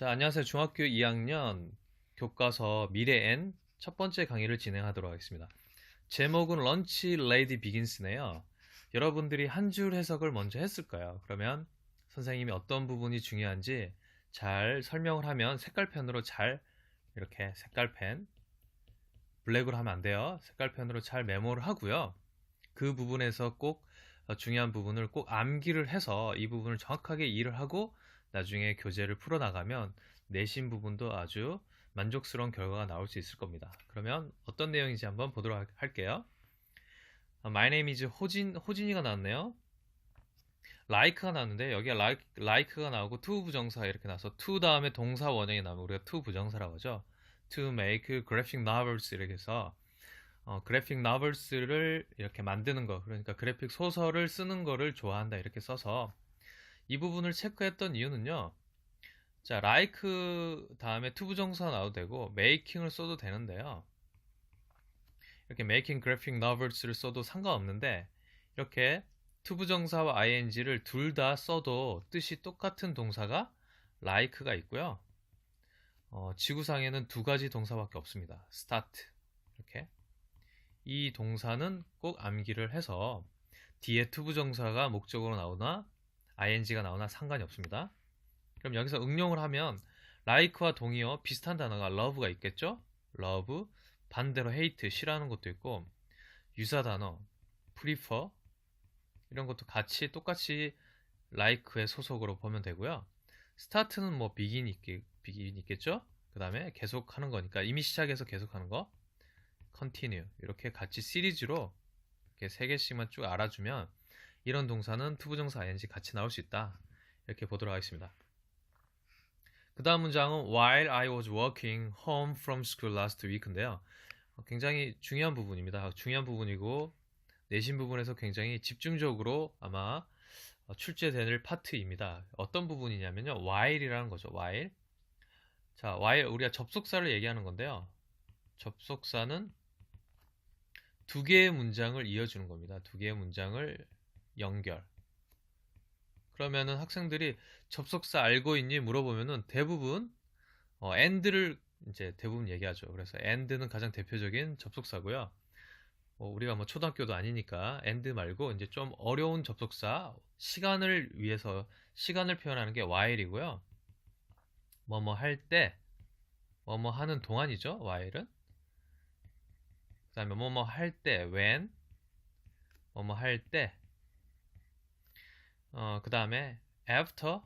자, 안녕하세요. 중학교 2학년 교과서 미래엔 첫 번째 강의를 진행하도록 하겠습니다. 제목은 런치 레이디 비긴스네요. 여러분들이 한 줄 해석을 먼저 했을까요? 그러면 선생님이 어떤 부분이 중요한지 잘 설명을 하면 색깔펜으로 잘 이렇게 색깔펜 블랙으로 하면 안 돼요. 색깔펜으로 잘 메모를 하고요. 그 부분에서 꼭 어, 중요한 부분을 꼭 암기를 해서 이 부분을 정확하게 이해를 하고 나중에 교재를 풀어나가면 내신 부분도 아주 만족스러운 결과가 나올 수 있을 겁니다. 그러면 어떤 내용인지 한번 보도록 할- 할게요. 아, My name is 호진, 호진이가 나왔네요. like가 나왔는데 여기가 like, like가 나오고 to 부정사가 이렇게 나와서 to 다음에 동사 원형이 나오면 우리가 to 부정사라고 하죠. to make graphic novels 이렇게 해서 어, 그래픽 노블스를 이렇게 만드는 거 그러니까 그래픽 소설을 쓰는 거를 좋아한다 이렇게 써서 이 부분을 체크했던 이유는요. 자, like 다음에 to 부정사 나와도 되고 making을 써도 되는데요. 이렇게 making graphic novels를 써도 상관없는데 이렇게 to 부정사와 ing를 둘 다 써도 뜻이 똑같은 동사가 like가 있고요. 어, 지구상에는 두 가지 동사밖에 없습니다. start 이렇게 이 동사는 꼭 암기를 해서 뒤에 to 부정사가 목적으로 나오나 ing가 나오나 상관이 없습니다. 그럼 여기서 응용을 하면 like와 동의어 비슷한 단어가 love가 있겠죠? love 반대로 hate 싫어하는 것도 있고 유사 단어 prefer 이런 것도 같이 똑같이 like의 소속으로 보면 되고요. start는 뭐 begin 있겠, begin 있겠죠? 그 다음에 계속하는 거니까 이미 시작해서 계속하는 거 continue 이렇게 같이 시리즈로 이렇게 세 개씩만 쭉 알아주면 이런 동사는 투부정사 ing 같이 나올 수 있다. 이렇게 보도록 하겠습니다. 그 다음 문장은 While I was walking home from school last week인데요. 어, 굉장히 중요한 부분입니다. 중요한 부분이고 내신 부분에서 굉장히 집중적으로 아마 어, 출제될 파트입니다. 어떤 부분이냐면요. while이라는 거죠. while. 자, while 우리가 접속사를 얘기하는 건데요. 접속사는 두 개의 문장을 이어주는 겁니다. 두 개의 문장을 연결. 그러면은 학생들이 접속사 알고 있니 물어보면은 대부분 어, and를 이제 대부분 얘기하죠. 그래서 and는 가장 대표적인 접속사고요. 어, 우리가 뭐 초등학교도 아니니까 and 말고 이제 좀 어려운 접속사 시간을 위해서 시간을 표현하는 게 while이고요. 뭐뭐 할 때, 뭐뭐 하는 동안이죠. while은. 그 다음에 뭐뭐 할 때, when, 뭐뭐 할 때, 어, 그 다음에 after,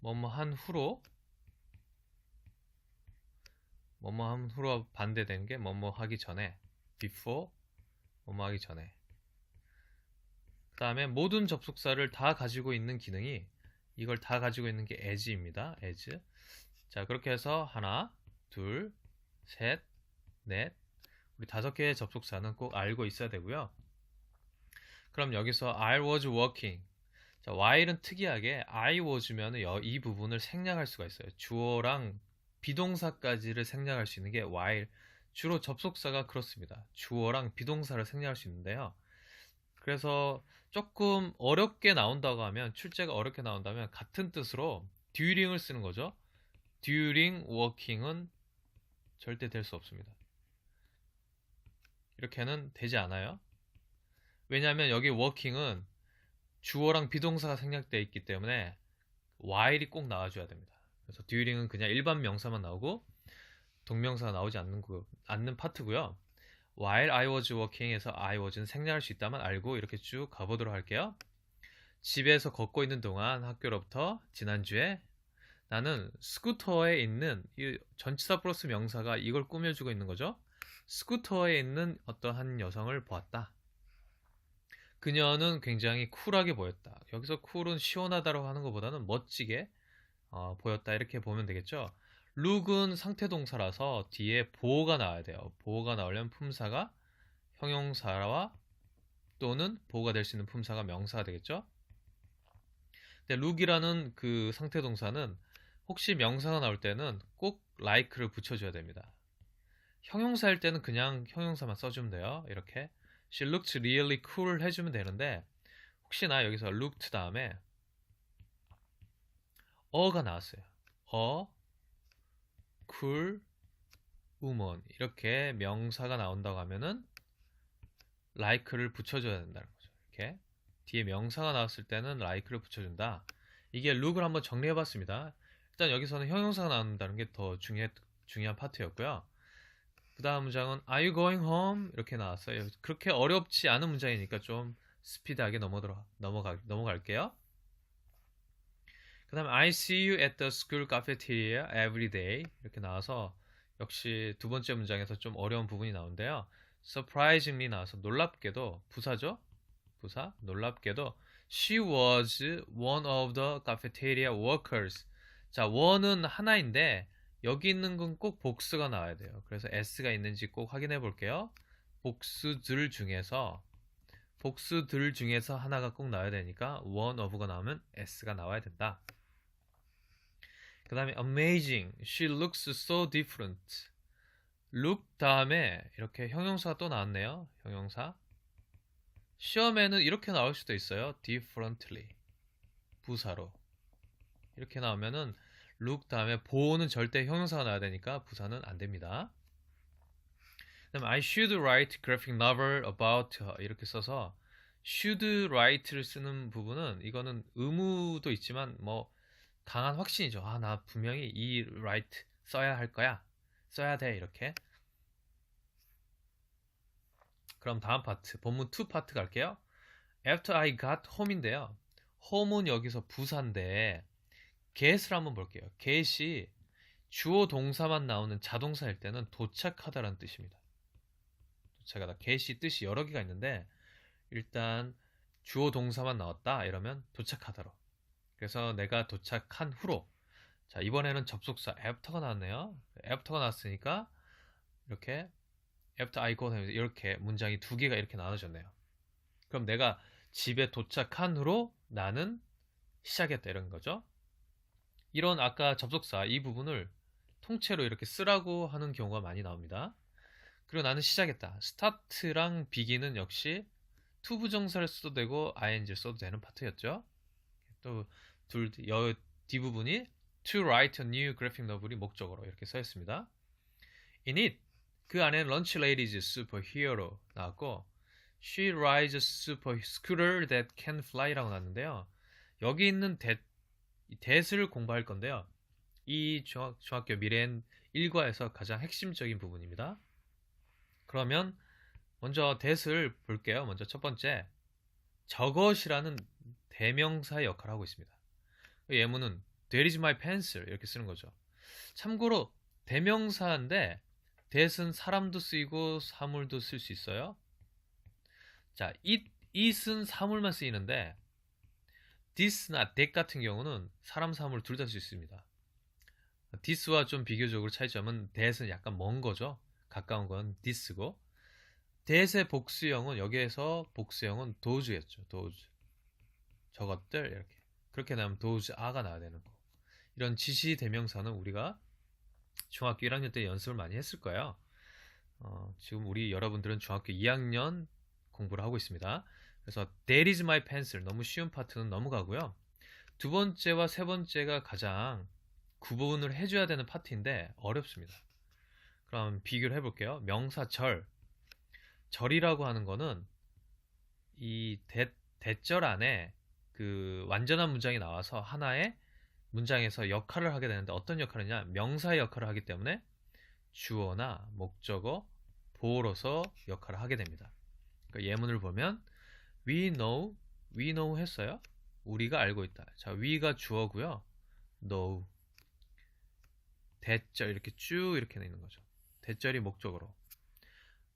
뭐뭐 한 후로, 뭐뭐 한 후로 반대된 게 뭐뭐 하기 전에, before, 뭐뭐 하기 전에. 그 다음에 모든 접속사를 다 가지고 있는 기능이 이걸 다 가지고 있는 게 as입니다. as. 자, 그렇게 해서 하나, 둘, 셋, 넷, 우리 다섯 개의 접속사는 꼭 알고 있어야 되고요. 그럼 여기서 I was working. 자, while은 특이하게 I was면 이 부분을 생략할 수가 있어요. 주어랑 비동사까지를 생략할 수 있는 게 while. 주로 접속사가 그렇습니다. 주어랑 비동사를 생략할 수 있는데요. 그래서 조금 어렵게 나온다고 하면 출제가 어렵게 나온다면 같은 뜻으로 during을 쓰는 거죠. during working은 절대 될 수 없습니다. 이렇게는 되지 않아요. 왜냐하면 여기 working은 주어랑 비동사가 생략되어 있기 때문에 while이 꼭 나와줘야 됩니다. 그래서 during은 그냥 일반 명사만 나오고 동명사가 나오지 않는, 거, 않는 파트고요. while I was working에서 I was는 생략할 수 있다만 알고 이렇게 쭉 가보도록 할게요. 집에서 걷고 있는 동안 학교로부터 지난주에 나는 스쿠터에 있는 이 전치사 플러스 명사가 이걸 꾸며주고 있는 거죠. 스쿠터에 있는 어떠한 여성을 보았다. 그녀는 굉장히 쿨하게 보였다. 여기서 쿨은 시원하다고 하는 것보다는 멋지게 어, 보였다 이렇게 보면 되겠죠. 룩은 상태 동사라서 뒤에 보호가 나와야 돼요. 보호가 나오려면 품사가 형용사와 또는 보호가 될 수 있는 품사가 명사가 되겠죠. 근데 룩이라는 그 상태 동사는 혹시 명사가 나올 때는 꼭 like를 붙여줘야 됩니다. 형용사일 때는 그냥 형용사만 써주면 돼요. 이렇게 She looked really cool 해주면 되는데 혹시나 여기서 looked 다음에 어가 나왔어요. 어 cool woman 이렇게 명사가 나온다고 하면은 like를 붙여줘야 된다는 거죠. 이렇게 뒤에 명사가 나왔을 때는 like를 붙여준다. 이게 look을 한번 정리해봤습니다. 일단 여기서는 형용사가 나온다는 게 더 중요 중요한 파트였고요. 그 다음 문장은 Are you going home? 이렇게 나왔어요. 그렇게 어렵지 않은 문장이니까 좀 스피드하게 넘어들어, 넘어가, 넘어갈게요. 그 다음에 I see you at the school cafeteria every day 이렇게 나와서 역시 두 번째 문장에서 좀 어려운 부분이 나오는데요. surprisingly 나와서 놀랍게도 부사죠? 부사 놀랍게도 she was one of the cafeteria workers 자 one은 하나인데 여기 있는 건 꼭 복수가 나와야 돼요. 그래서 s가 있는지 꼭 확인해 볼게요. 복수들 중에서 복수들 중에서 하나가 꼭 나와야 되니까 one of가 나오면 s가 나와야 된다. 그 다음에 amazing, she looks so different. look 다음에 이렇게 형용사가 또 나왔네요. 형용사. 시험에는 이렇게 나올 수도 있어요. differently. 부사로. 이렇게 나오면은 look 다음에 보는 절대 형용사가 나와야 되니까 부사는 안 됩니다. 그다음에 I should write graphic novel about 이렇게 써서 should write를 쓰는 부분은 이거는 의무도 있지만 뭐 강한 확신이죠. 아, 나 분명히 이 write 써야 할 거야. 써야 돼. 이렇게. 그럼 다음 파트, 본문 2 파트 갈게요. After I got home인데요. home은 여기서 부사인데 get을 한번 볼게요. get이 주어 동사만 나오는 자동사일 때는 도착하다라는 뜻입니다. 도착하다. get이 뜻이 여러 개가 있는데 일단 주어 동사만 나왔다 이러면 도착하다로. 그래서 내가 도착한 후로 자 이번에는 접속사 after가 나왔네요. after가 나왔으니까 이렇게 after I go 이렇게 문장이 두 개가 이렇게 나눠졌네요. 그럼 내가 집에 도착한 후로 나는 시작했다 이런 거죠. 이런 아까 접속사 이 부분을 통째로 이렇게 쓰라고 하는 경우가 많이 나옵니다. 그리고 나는 시작했다. 스타트랑 비기는 역시 투부정사를 써도 되고 ing를 써도 되는 파트였죠. 또둘 뒷부분이 to write a new graphic novel이 목적으로 이렇게 써 있습니다. In it 그 안에 lunch ladies superhero 나왔고 she rides super scooter that can fly라고 나왔는데요. 여기 있는 that, that을 공부할 건데요. 이 중학, 중학교 미래엔 1과에서 가장 핵심적인 부분입니다. 그러면 먼저 that을 볼게요. 먼저 첫 번째 저것이라는 대명사의 역할을 하고 있습니다. 예문은 There is my pencil 이렇게 쓰는 거죠. 참고로 대명사인데 that은 사람도 쓰이고 사물도 쓸 수 있어요. 자, it, it은 사물만 쓰이는데 this나 that 같은 경우는 사람, 사물 둘 다 쓸 수 있습니다. this와 좀 비교적으로 차이점은 that은 약간 먼 거죠. 가까운 건 this고 that의 복수형은 여기에서 복수형은 does였죠. does. 저것들 이렇게 그렇게 나오면 does a가 나와야 되는 거. 이런 지시 대명사는 우리가 중학교 1학년 때 연습을 많이 했을 거예요. 어, 지금 우리 여러분들은 중학교 2학년 공부를 하고 있습니다. 그래서 That is my pencil 너무 쉬운 파트는 넘어가고요. 두 번째와 세 번째가 가장 구분을 해줘야 되는 파트인데 어렵습니다. 그럼 비교를 해볼게요. 명사 절 절이라고 하는 거는 이 대, 대절 안에 그 완전한 문장이 나와서 하나의 문장에서 역할을 하게 되는데 어떤 역할이냐 명사의 역할을 하기 때문에 주어나 목적어 보어로서 역할을 하게 됩니다. 그러니까 예문을 보면 we know, we know 했어요. 우리가 알고 있다. 자, we가 주어고요. know 대절 이렇게 쭉 이렇게 있는 거죠. 대절이 목적으로.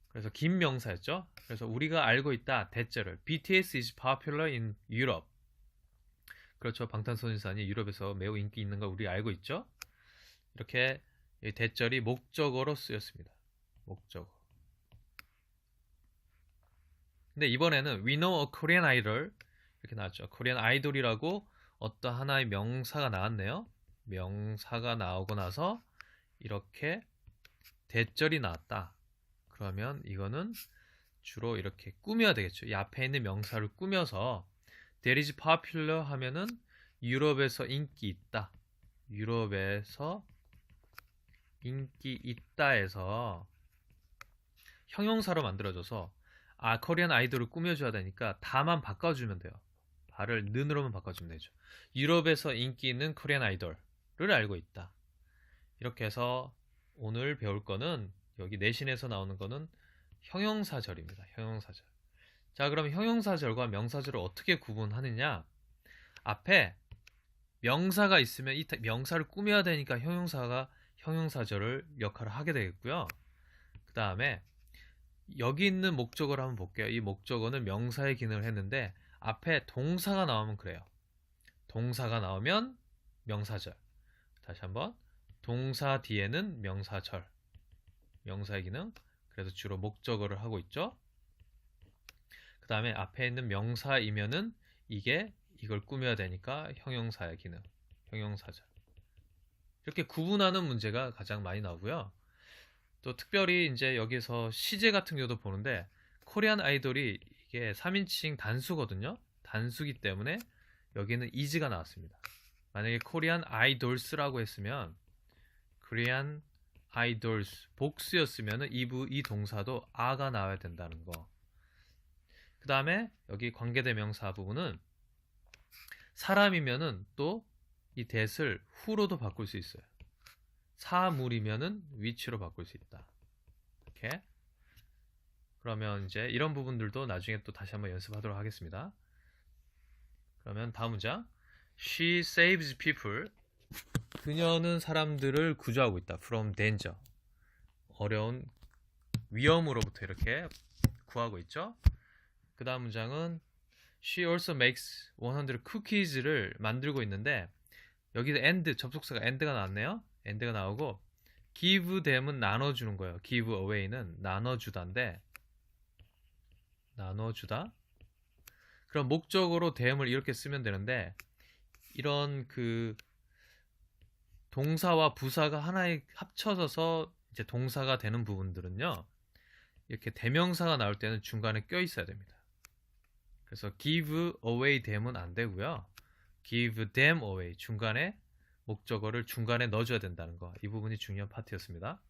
그래서 긴 명사였죠. 그래서 우리가 알고 있다. 대절을 BTS is popular in Europe. 그렇죠. 방탄소년단이 유럽에서 매우 인기 있는 걸 우리 알고 있죠. 이렇게 대절이 목적어로 쓰였습니다. 목적어. 근데 이번에는 We know a Korean idol 이렇게 나왔죠. 코리안 아이돌이라고 어떤 하나의 명사가 나왔네요. 명사가 나오고 나서 이렇게 대절이 나왔다. 그러면 이거는 주로 이렇게 꾸며야 되겠죠. 이 앞에 있는 명사를 꾸며서 There is popular 하면은 유럽에서 인기 있다. 유럽에서 인기 있다에서 형용사로 만들어줘서 아 코리안 아이돌을 꾸며줘야 되니까 다만 바꿔주면 돼요. 발을 는으로만 바꿔주면 되죠. 유럽에서 인기 있는 코리안 아이돌을 알고 있다. 이렇게 해서 오늘 배울 거는 여기 내신에서 나오는 거는 형용사절입니다. 형용사절. 자, 그럼 형용사절과 명사절을 어떻게 구분하느냐? 앞에 명사가 있으면 이 명사를 꾸며야 되니까 형용사가 형용사절을 역할을 하게 되겠고요. 그 다음에 여기 있는 목적어를 한번 볼게요. 이 목적어는 명사의 기능을 했는데 앞에 동사가 나오면 그래요. 동사가 나오면 명사절. 다시 한번 동사 뒤에는 명사절. 명사의 기능. 그래서 주로 목적어를 하고 있죠. 그 다음에 앞에 있는 명사이면은 이게 이걸 꾸며야 되니까 형용사의 기능. 형용사절. 이렇게 구분하는 문제가 가장 많이 나오고요. 또 특별히 이제 여기서 시제 같은 경우도 보는데 코리안 아이돌이 이게 3인칭 단수거든요. 단수기 때문에 여기는 이즈가 나왔습니다. 만약에 코리안 아이돌스라고 했으면 코리안 아이돌스 복수였으면 이부 이 동사도 아가 나와야 된다는 거. 그 다음에 여기 관계대명사 부분은 사람이면은 또이 that을 후로도 바꿀 수 있어요. 사물이면은 위치로 바꿀 수 있다. 이렇게. 그러면 이제 이런 부분들도 나중에 또 다시 한번 연습하도록 하겠습니다. 그러면 다음 문장. She saves people. 그녀는 사람들을 구조하고 있다. From danger. 어려운 위험으로부터 이렇게 구하고 있죠. 그 다음 문장은 She also makes 100 cookies를 만들고 있는데 여기서 and 접속사가 and가 나왔네요. And가 나오고 give them은 나눠주는 거예요. give away는 나눠주다인데 나눠주다. 그럼 목적으로 them을 이렇게 쓰면 되는데 이런 그 동사와 부사가 하나에 합쳐져서 이제 동사가 되는 부분들은요. 이렇게 대명사가 나올 때는 중간에 껴 있어야 됩니다. 그래서 give away them은 안 되고요. give them away 중간에 목적어를 중간에 넣어줘야 된다는 거. 이 부분이 중요한 파트였습니다.